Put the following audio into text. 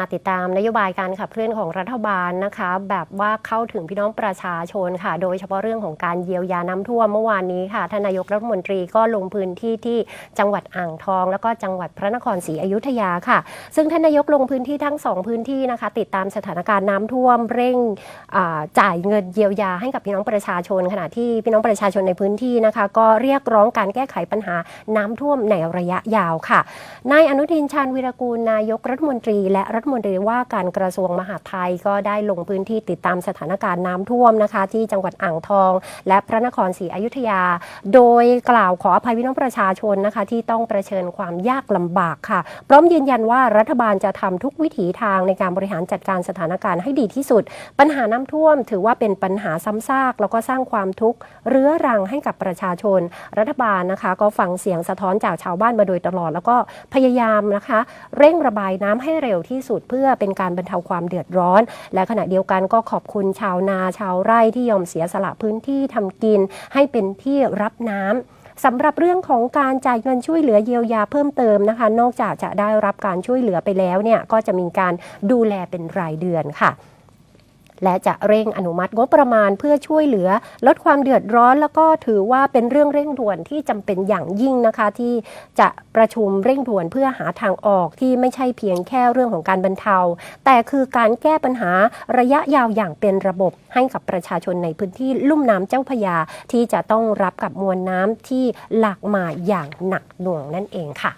มาติดตามนโยบายการขับเคลื่อนของรัฐบาลนะคะ แบบว่าเข้าถึงพี่น้องประชาชนค่ะ โดยเฉพาะเรื่องของการเยียวยาน้ำท่วมเมื่อวานนี้ค่ะท่านนายกรัฐมนตรีก็ลงพื้นที่ที่จังหวัดอ่างทอง แล้วก็จังหวัดพระนครศรีอยุธยาค่ะ ซึ่งท่านนายกลงพื้นที่ทั้งสองพื้นที่นะคะ ติดตามสถานการณ์น้ำท่วมเร่งจ่ายเงินเยียวยาให้กับพี่น้องประชาชน ขณะที่พี่น้องประชาชนในพื้นที่นะคะ ก็เรียกร้องการแก้ไขปัญหาน้ำท่วมในระยะยาวค่ะนายอนุทินชาญวีรกูลนายกรัฐมนตรีและรัฐมนตรีว่าการกระทรวงมหาดไทยก็ได้ลงพื้นที่ติดตามสถานการณ์น้ำท่วมนะคะ ที่จังหวัดอ่างทอง และพระนครศรีอยุธยา โดยกล่าวขออภัยพี่น้องประชาชนนะคะ ที่ต้องประเชิญความยากลำบากค่ะ พร้อมยืนยันว่ารัฐบาลจะทำทุกวิถีทางในการบริหารจัดการสถานการณ์ให้ดีที่สุด ปัญหาน้ำท่วม ถือว่าเป็นปัญหาซ้ำซาก แล้วก็สร้างความทุกข์เรื้อรังให้กับประชาชน รัฐบาลนะคะ ก็ฟังเสียงสะท้อนจากชาวบ้านมาโดยตลอด แล้วก็พยายามนะคะ เร่งระบายน้ำให้เร็วที่สุดเพื่อเป็นการบรรเทาความเดือดร้อน และขณะเดียวกันก็ขอบคุณชาวนาชาวไร่ที่ยอมเสียสละพื้นที่ทำกิน ให้เป็นที่รับน้ำสำหรับเรื่องของการจ่ายเงินช่วยเหลือเยียวยาเพิ่มเติมนะคะ นอกจากจะได้รับการช่วยเหลือไปแล้วเนี่ยก็จะมีการดูแลเป็นรายเดือนค่ะ และจะเร่งอนุมัติงบประมาณเพื่อช่วยเหลือ ลดความเดือดร้อน แล้วก็ถือว่าเป็นเรื่องเร่งด่วนที่จำเป็นอย่างยิ่งนะคะ ที่จะประชุมเร่งด่วนเพื่อหาทางออกที่ไม่ใช่เพียงแค่เรื่องของการบรรเทา แต่คือการแก้ปัญหาระยะยาวอย่างเป็นระบบให้กับประชาชนในพื้นที่ลุ่มน้ำเจ้าพยา ที่จะต้องรับกับมวลน้ำที่หลากมาอย่างหนักหน่วงนั่นเองค่ะ